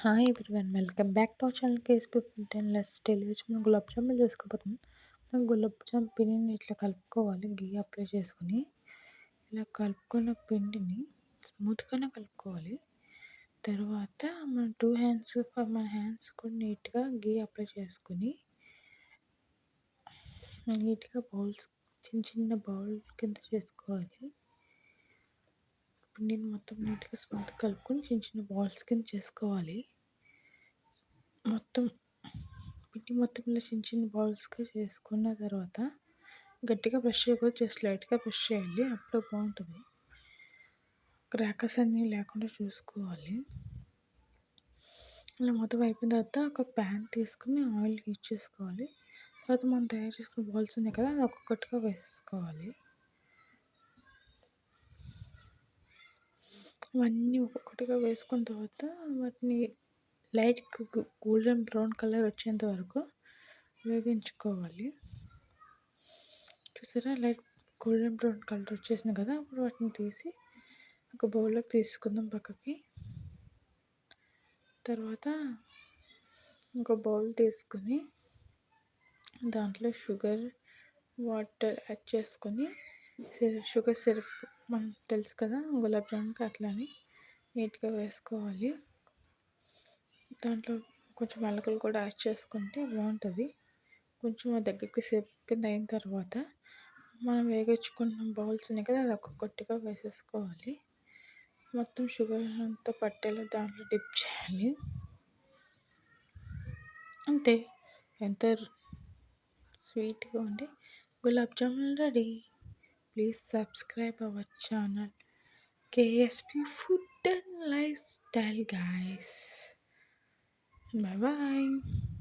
Hi everyone welcome back to our channel KSP food less style మనం గులాబ్ జామున్ చేసుకోబోతున్నాం. మనం గులాబ్ జామ్ పిండిని ఇట్లా కలుపుకోవాలి గీ అప్లై చేసుకొని. ఇలా కలుపుకున్న పిండిని స్మూత్గానే కలుపుకోవాలి. తర్వాత మన టూ హ్యాండ్స్ మన హ్యాండ్స్ కూడా నీట్గా గీ అప్లై చేసుకొని నీట్గా బౌల్స్ చిన్న చిన్న బౌల్ కింద చేసుకోవాలి. పిండిని మొత్తం నీట్గా స్మూత్ కలుపుకొని చిన్న చిన్న బాల్స్ కింద చేసుకోవాలి. మొత్తం పిండి మొత్తం ఇలా చిన్న చిన్న బాల్స్గా చేసుకున్న తర్వాత గట్టిగా బ్రష్ చేయకూడదు జస్ట్ లైట్గా బ్రష్ చేయాలి అప్పుడు బాగుంటుంది. క్రాకర్స్ అన్నీ లేకుండా చూసుకోవాలి. ఇలా మొత్తం అయిపోయిన తర్వాత ఒక ప్యాన్ తీసుకుని ఆయిల్ హీట్ చేసుకోవాలి. తర్వాత మనం తయారు చేసుకున్న బాల్స్ ఉన్నాయి కదా అది ఒక్కొక్కటిగా వేసేసుకోవాలి అవన్నీ ఒక్కొక్కటిగా వేసుకున్న తర్వాత వాటిని లైట్ గోల్డెన్ బ్రౌన్ కలర్ వచ్చేంత వరకు వేగించుకోవాలి. చూసారా? లైట్ గోల్డెన్ బ్రౌన్ కలర్ వచ్చేసింది కదా? అప్పుడు వాటిని తీసి ఒక బౌల్లోకి తీసుకుందాం పక్కకి. తర్వాత ఒక బౌల్ తీసుకొని దాంట్లో షుగర్ వాటర్ యాడ్ చేసుకొని సిరప్ షుగర్ సిరప్ మనం తెలుసు కదా గులాబ్ జామున్కి అట్లని నీట్గా వేసుకోవాలి. దాంట్లో కొంచెం మెలకలు కూడా యాడ్ చేసుకుంటే బాగుంటుంది. కొంచెం దగ్గరికి సేపు కింద అయిన తర్వాత మనం వేగించుకున్న బౌల్స్ ఉన్నాయి కదా అది ఒక్కొక్కటిగా వేసేసుకోవాలి. మొత్తం షుగర్ అంతా పట్టేలా దాంట్లో డిప్ చేయాలి. అంతే. ఎంత స్వీట్గా ఉండి gulab jamun ready. Please subscribe our channel. Ksp food and lifestyle guys. Bye bye